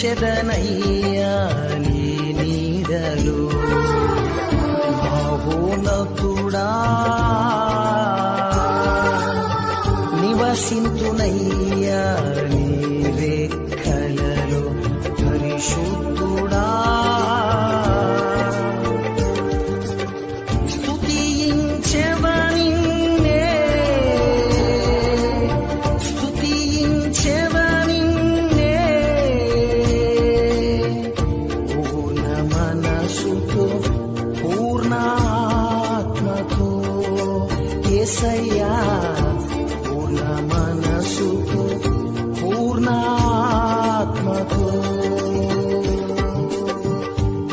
నడిచెదనయ్యా నీ నీడలో మహోన్నతుడా నివసింతునయ్యా మనసుతో పూర్ణాత్మతో ఏసయ్యా పూర్ణ మనసుతో పూర్ణాత్మతో.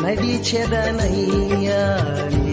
నడిచెదనయ్యా నీ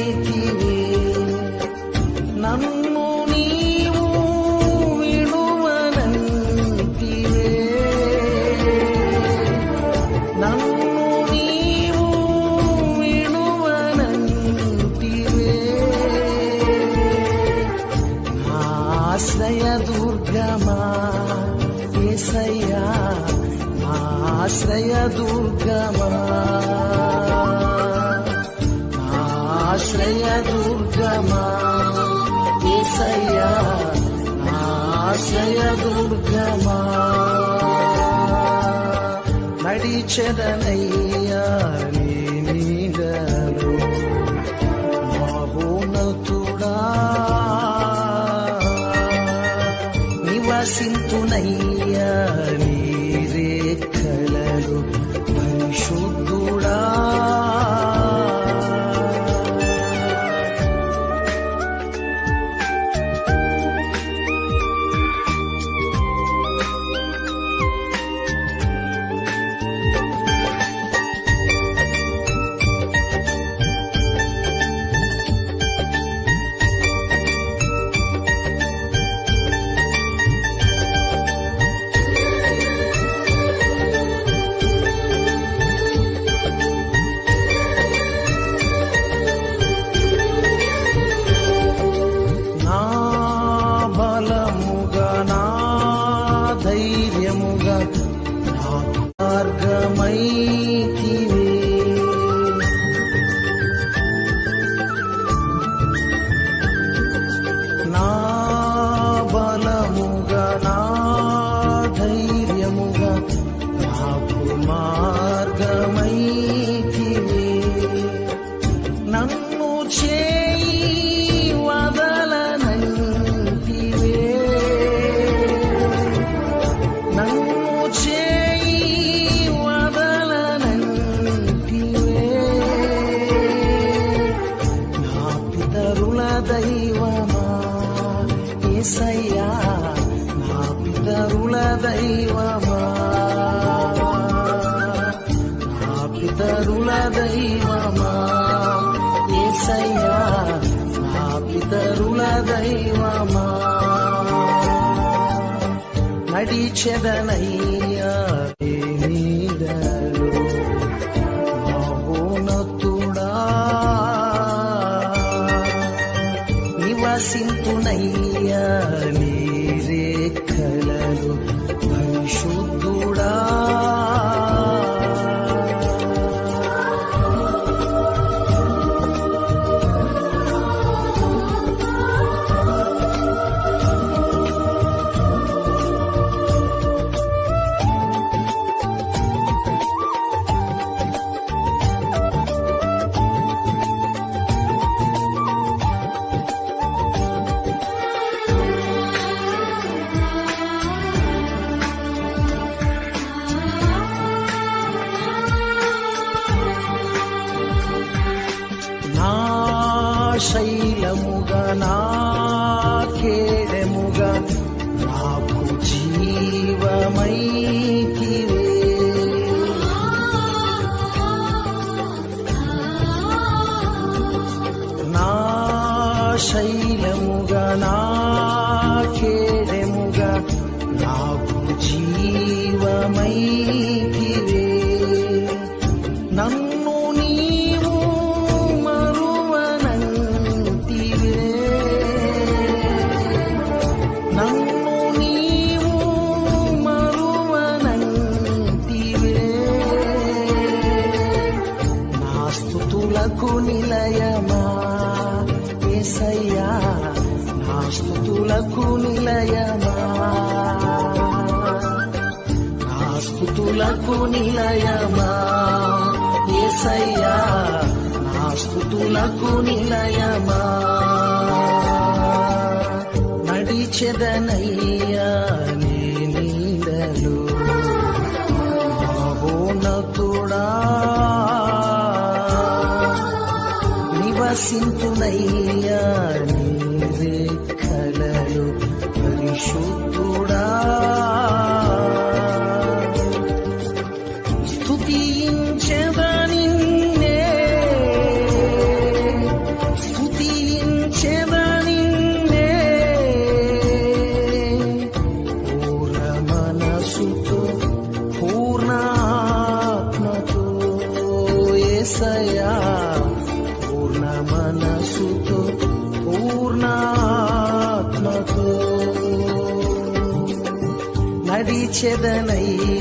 ఆశ్రయ దుర్గమా? ఆశ్రయ దుర్గమా? ఏసయ్యా ఆశ్రయ దుర్గమా? నడిచెదనయ్యా నీ మహోన్నతుడా. నివసింతునయ్యా. Google. దైవమా ఏసయ్యా నా పితరుల దైవమా? నడిచెదనయ్యా say నాకు నిలయమా? ఏసయ్యా నా స్థుతులకు నిలయమా? నా స్థుతులకు నిలయమా? ఏసయ్యా నా స్థుతులకు నిలయమా? నడిచెదనయ్యా నీ నీడలు. మహోన్నతుడా నివసింతునయ్యా నీవే కలలు పరిశుద్ధుడా. పూర్ణాత్మతో ఏసయ పూర్ణాత్మతో నడిచెదనయ్యా